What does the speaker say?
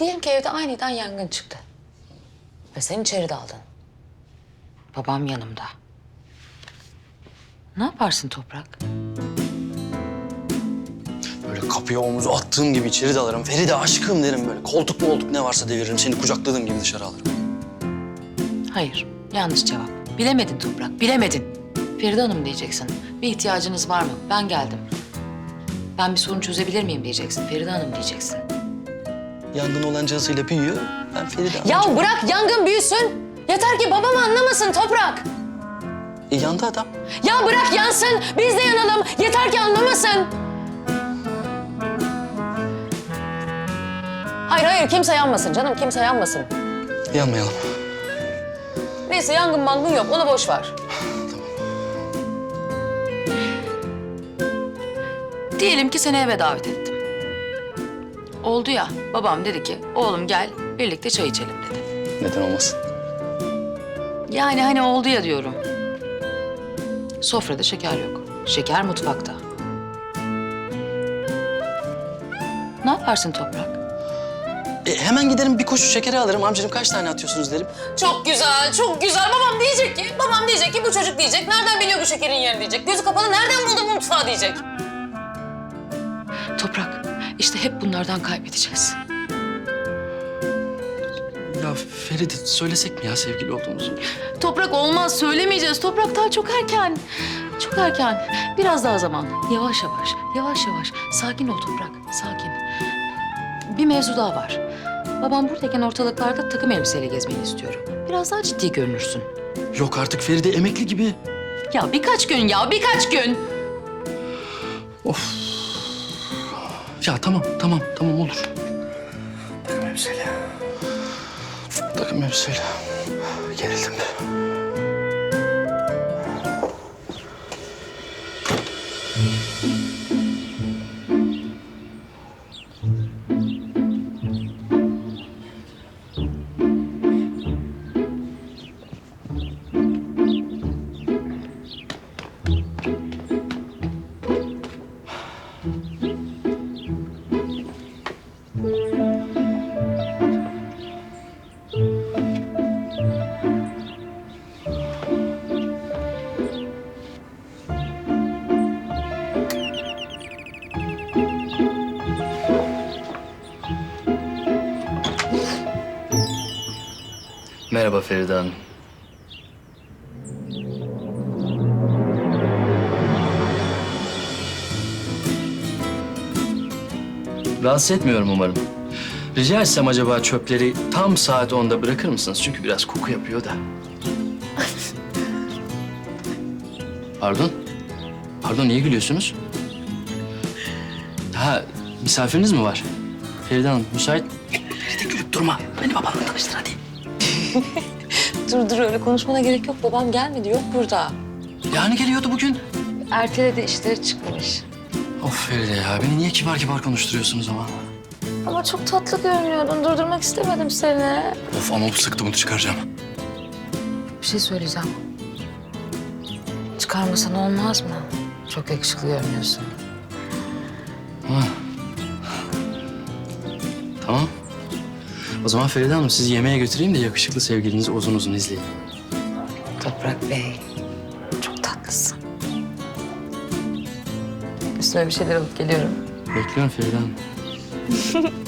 Diyelim ki evde aniden yangın çıktı. Ve sen içeri daldın. Babam yanımda. Ne yaparsın Toprak? Böyle kapıya omuzu attığım gibi içeri dalarım. Feride aşkım derim böyle. Koltuk moltuk ne varsa deviririm. Seni kucakladığım gibi dışarı alırım. Hayır, yanlış cevap. Bilemedin Toprak, bilemedin. Feride Hanım diyeceksin. Bir ihtiyacınız var mı? Ben geldim. Ben bir sorun çözebilir miyim diyeceksin. Feride Hanım diyeceksin. Yangın olan cihazıyla büyüyor. Ben Feride Ya amca- bırak yangın büyüsün. Yeter ki babam anlamasın Toprak. E, yandı adam. Ya bırak yansın, biz de yanalım. Yeter ki anlamasın. Hayır hayır kimse yanmasın canım, kimse yanmasın. Yanmayalım. Neyse yangın mangın yok, onu boş ver. Diyelim ki seni eve davet ettim. Oldu ya, babam dedi ki oğlum gel birlikte çay içelim dedi. Neden olmasın? Yani hani oldu ya diyorum. Sofrada şeker yok. Şeker mutfakta. Ne yaparsın Toprak? E, hemen giderim bir koşu şekeri alırım. Amcacığım kaç tane atıyorsunuz derim. Çok güzel, çok güzel. Babam diyecek ki, babam diyecek ki bu çocuk diyecek. Nereden biliyor bu şekerin yerini diyecek. Gözü kapalı nereden buldu bu mutfağı diyecek. Toprak, işte hep bunlardan kaybedeceğiz. Ya Feride söylesek mi ya sevgili olduğumuzu? Toprak olmaz, söylemeyeceğiz. Toprak daha çok erken. Çok erken. Biraz daha zaman. Yavaş yavaş, yavaş yavaş. Sakin ol Toprak, sakin. Bir mevzu daha var. Babam buradayken ortalıklarda takım elbiseyle gezmeni istiyorum. Biraz daha ciddi görünürsün. Yok artık Feride emekli gibi. Ya birkaç gün ya, birkaç gün. Ya tamam tamam tamam olur. Takım elbiseyle. Takım elbiseyle. Gerildim. Merhaba Feride Hanım. Rahatsız etmiyorum umarım. Rica etsem acaba çöpleri tam saat 10'da bırakır mısınız? Çünkü biraz koku yapıyor da. Pardon? Pardon niye gülüyorsunuz? Ha misafiriniz mi var? Feride Hanım müsait. Feride gülüp durma. Beni babanla tanıştır hadi. Dur dur öyle konuşmana gerek yok. Babam gelmedi, yok burada. Yani geliyordu bugün. Erteledi işleri çıkmış. Of Feride ya beni niye kibar kibar konuşturuyorsunuz ama? Ama çok tatlı görünüyordun. Durdurmak istemedim seni. Of ama bu sıktı bunu çıkaracağım. Bir şey söyleyeceğim. Çıkarmasan olmaz mı? Çok yakışıklı görünüyorsun. Ha. Zaman Feride Hanım sizi yemeğe götüreyim de yakışıklı sevgilinizi uzun uzun izleyin. Toprak Bey, çok tatlısın. Üstüme bir şeyler alıp geliyorum. Bekliyorum Feride Hanım.